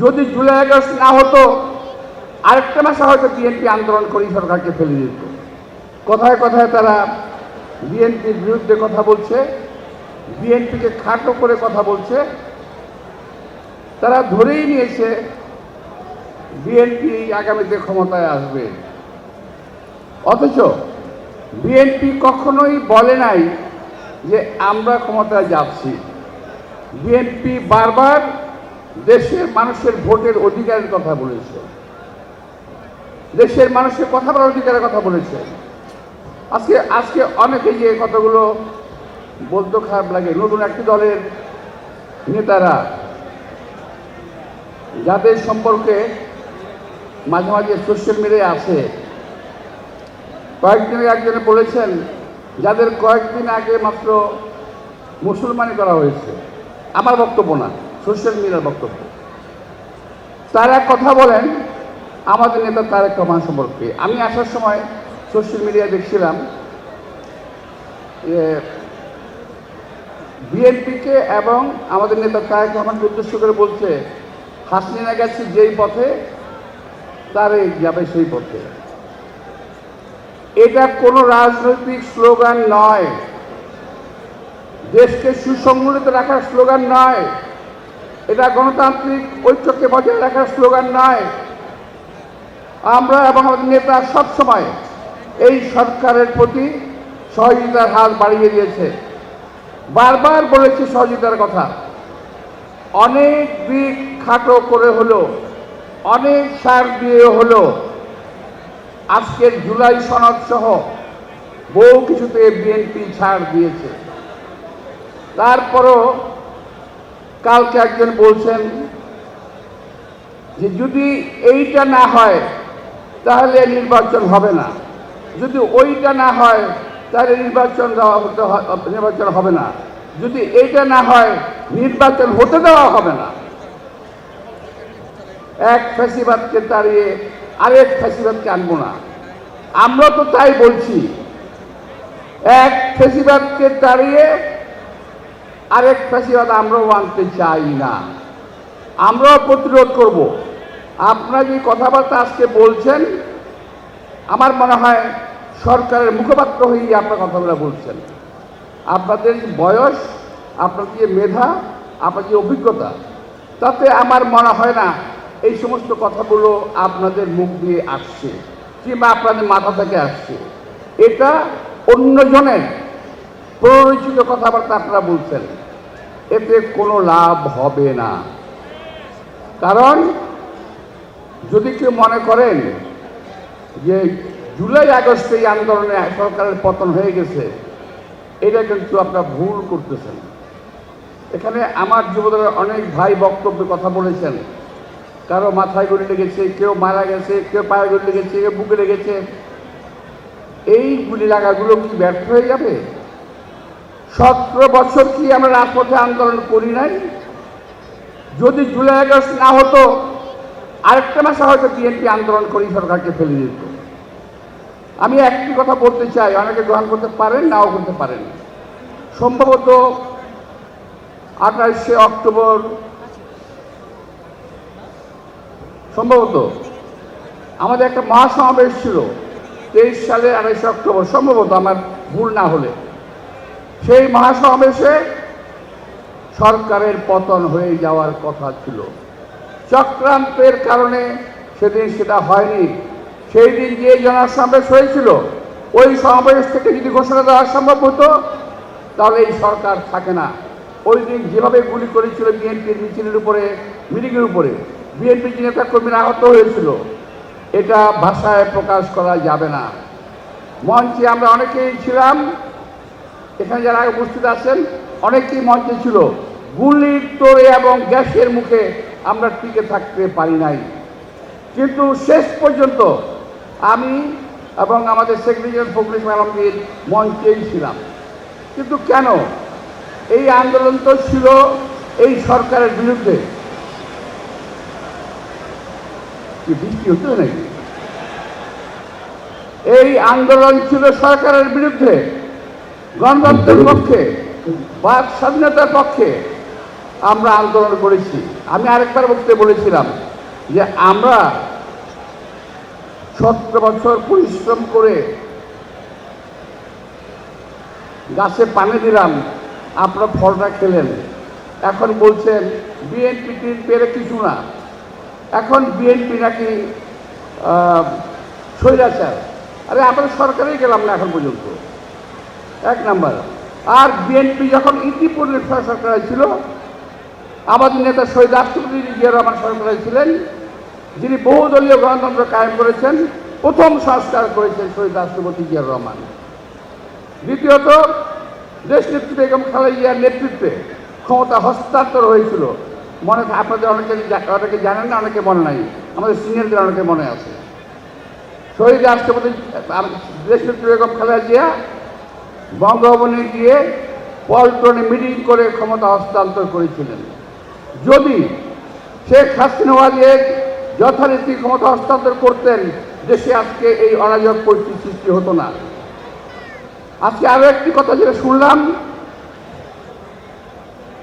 যদি July August না হতো, আরেকটা মাসে হয়তো বিএনপি আন্দোলন করেই সরকারকে ফেলে দিত। কথায় কথায় তারা বিএনপির বিরুদ্ধে কথা বলছে, বিএনপিকে খাটো করে কথা বলছে। তারা ধরেই নিয়েছে, বিএনপি আগামীতে ক্ষমতায় আসবে। অথচ বিএনপি কখনোই বলে নাই যে আমরা ক্ষমতায় যাচ্ছি। বিএনপি বারবার দেশের মানুষের ভোটের অধিকারের কথা বলেছে। দেশের মানুষের কথা বলার অধিকারের কথা বলেছে। আজকে আজকে অনেকে যে কথাগুলো বলতে খারাপ লাগে, নতুন একটি দলের নেতারা যাদের সম্পর্কে মাঝে মাঝে সোশ্যাল মিডিয়ায় আছে। কয়েকদিন একজনে বলেছেন, যাদের কয়েকদিন আগে মাত্র মুসলমানি করা হয়েছে। আমার বক্তব্য না। সোশ্যাল মিডিয়ার বক্তব্য। তারা কথা বলেন, আমাদের নেতা তারেক রহমান সম্পর্কে। আমি আসার সময় সোশ্যাল মিডিয়ায় দেখছিলাম বিএনপিকে এবং আমাদের নেতা তারেক রহমানকে উদ্দেশ্য করে বলছে, হাসিনা গেছে যেই পথে তারেক যাবে সেই পথে। এটা কোনো রাজনৈতিক স্লোগান নয়। দেশকে সুসংগঠিত রাখার স্লোগান নয়। এটা গণতান্ত্রিক ঐক্যকে বজায় রাখার স্লোগান নয়। আমরা এবং আমাদের নেতা সবসময় এই সরকারের প্রতি সহযোগিতার হাত বাড়িয়ে দিয়েছে। বারবার বলেছে সহযোগিতার কথা। অনেক দিক খাটো করে হলো অনেক সার দিয়ে হলো আজকের জুলাই সনদ সহ বহু কিছুতে বিএনপি ছাড় দিয়েছে। তারপরও কালকে একজন বলছেন যে যদি এইটা না হয়, তাহলে নির্বাচন হবে না। যদি ওইটা না হয়, তাহলে নির্বাচন দেওয়া হতে নির্বাচন হবে না। যদি এইটা না হয়, নির্বাচন হতে দেওয়া হবে না। এক ফ্যাসিবাদকে তাড়িয়ে আরেক ফ্যাসিবাদকে আনব না। আমরা তো তাই বলছি। এক ফ্যাসিবাদকে তাড়িয়ে আরেক ফ্যাসিবাদ আমরাও আনতে চাই না। আমরাও প্রতিরোধ করব। আপনারা যে কথাবার্তা আজকে বলছেন, আমার মনে হয় সরকারের মুখপাত্র হয়েই আপনার কথাগুলো বলছেন। আপনাদের বয়স, আপনাদের যে মেধা আপনার যে অভিজ্ঞতা, তাতে আমার মনে হয় না এই সমস্ত কথাগুলো আপনাদের মুখ দিয়ে আসছে কিংবা আপনাদের মাথা থেকে আসছে। এটা অন্যজনের প্ররোচিত কথাবার্তা আপনারা বলছেন। এতে কোনো লাভ হবে না। কারণ যদি কেউ মনে করেন যে জুলাই আগস্টে এই আন্দোলনে সরকারের পতন হয়ে গেছে, এটা কিন্তু আপনারা ভুল করতেছেন। এখানে আমার যুবদলের অনেক ভাই বক্তব্যে কথা বলেছেন। কারও মাথায় গুলি লেগেছে, কেউ মারা গেছে, কেউ পায়ে গুলি লেগেছে, কেউ বুকে লেগেছে। এই গুলি লাগাগুলো কি ব্যর্থ হয়ে যাবে? সতেরো বছর কি আমরা রাজপথে আন্দোলন করি নাই? যদি জুলাই আগস্ট না হতো, আরেকটা মাসে হয়তো বিএনপি আন্দোলন করেই সরকারকে ফেলে দিত। আমি একটি কথা বলতে চাই, অনেকে গ্রহণ করতে পারেন, নাও করতে পারেন। সম্ভবত আঠাশে অক্টোবর, সম্ভবত আমাদের একটা মহাসমাবেশ ছিল, তেইশ সালে আঠাশে অক্টোবর, সম্ভবত আমার ভুল না হলে। সেই মহাসমাবেশে সরকারের পতন হয়ে যাওয়ার কথা ছিল। চক্রান্তের কারণে সেদিন সেটা হয়নি। সেই দিন যে জনসমাবেশ হয়েছিল, ওই সমাবেশ থেকে যদি ঘোষণা দেওয়া সম্ভব হতো, তাহলে এই সরকার থাকে না। ওই দিন যেভাবে গুলি করেছিল বিএনপির মিছিলের উপরে, মিটিংয়ের উপরে বিএনপির নেতা কর্মীরা আহত হয়েছিল, এটা ভাষায় প্রকাশ করা যাবে না। মঞ্চে আমরা অনেকেই ছিলাম এখানে যারা উপস্থিত আছেন, অনেকেই মঞ্চে ছিল। গুলির তোড়ে এবং গ্যাসের মুখে আমরা টিকে থাকতে পারি নাই। কিন্তু শেষ পর্যন্ত আমি এবং আমাদের সেক্রেটারি ফখরুল আলমগীর মঞ্চেই ছিলাম। কিন্তু কেন? এই আন্দোলন তো ছিল এই সরকারের বিরুদ্ধে। বৃষ্টি হতো নাকি? এই আন্দোলন ছিল সরকারের বিরুদ্ধে। গণতন্ত্রের পক্ষে বাক স্বাধীনতার পক্ষে আমরা আন্দোলন করেছি। আমি আরেকবার বলতে বলেছিলাম যে আমরা সতেরো বছর পরিশ্রম করে গাছে পানি দিলাম আপনারা ফলটা খেলেন। এখন বলছেন বিএনপি পেরে কিছু না। এখন বিএনপি নাকি আহ, স্বৈরাচার। আরে আমরা সরকারেই গেলাম না এখন পর্যন্ত। এক নাম্বার। আর বিএনপি যখন ইতিপূর্বে সরকার ছিল আমাদের নেতা শহীদ রাষ্ট্রপতি রহমান সরকারে ছিলেন, যিনি বহুদলীয় গণতন্ত্র কায়েম করেছেন, প্রথম সংস্কার করেছেন শহীদ রাষ্ট্রপতি জিয়া রহমান। দ্বিতীয়ত, দেশ নেত্রী বেগম খালেদিয়ার নেতৃত্বে ক্ষমতা হস্তান্তর হয়েছিল। মনে আপনাদের অনেকে অনেকে জানেন না, অনেকে মনে নাই। আমাদের সিনিয়রদের অনেকে মনে আছে। শহীদ রাষ্ট্রপতি দেশ নেত্রী বেগম খালেদা জিয়া বঙ্গভবনে গিয়ে পল্টনে মিটিং করে ক্ষমতা হস্তান্তর করেছিলেন। যদি শেখ হাসিনা ওয়াজেদ যথারীতি ক্ষমতা হস্তান্তর করতেন, দেশে আজকে এই অরাজক পরিস্থিতি সৃষ্টি হতো না। আজকে আরও একটি কথা যেটা শুনলাম,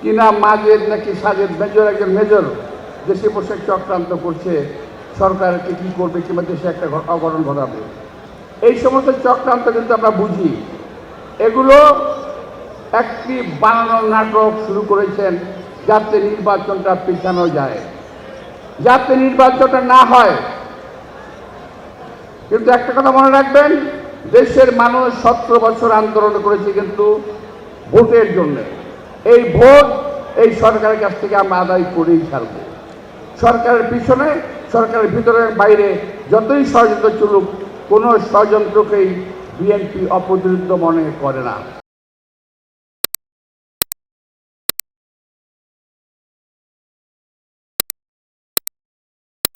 কি না মাজেদ নাকি সাজেদ মেজর, একজন মেজর, দেশে বসে চক্রান্ত করছে সরকারকে কি করবে কিংবা দেশে একটা অঘটন ঘটাবে। এই সমস্ত চক্রান্ত কিন্তু আমরা বুঝি। এগুলো একটি বানানোর নাটক শুরু করেছেন যাতে নির্বাচনটা পেছানো যায়। যাতে নির্বাচনটা না হয়। কিন্তু একটা কথা মনে রাখবেন, দেশের মানুষ সতেরো বছর আন্দোলন করেছে কিন্তু ভোটের জন্য। এই ভোট এই সরকারের কাছ থেকে আমরা আদায় করেই ছাড়ব। সরকারের পিছনে, সরকারের ভিতরে বাইরে যতই ষড়যন্ত্র চলুক, কোনো ষড়যন্ত্রকেই বিএনপি অপদরিত মনে করে না।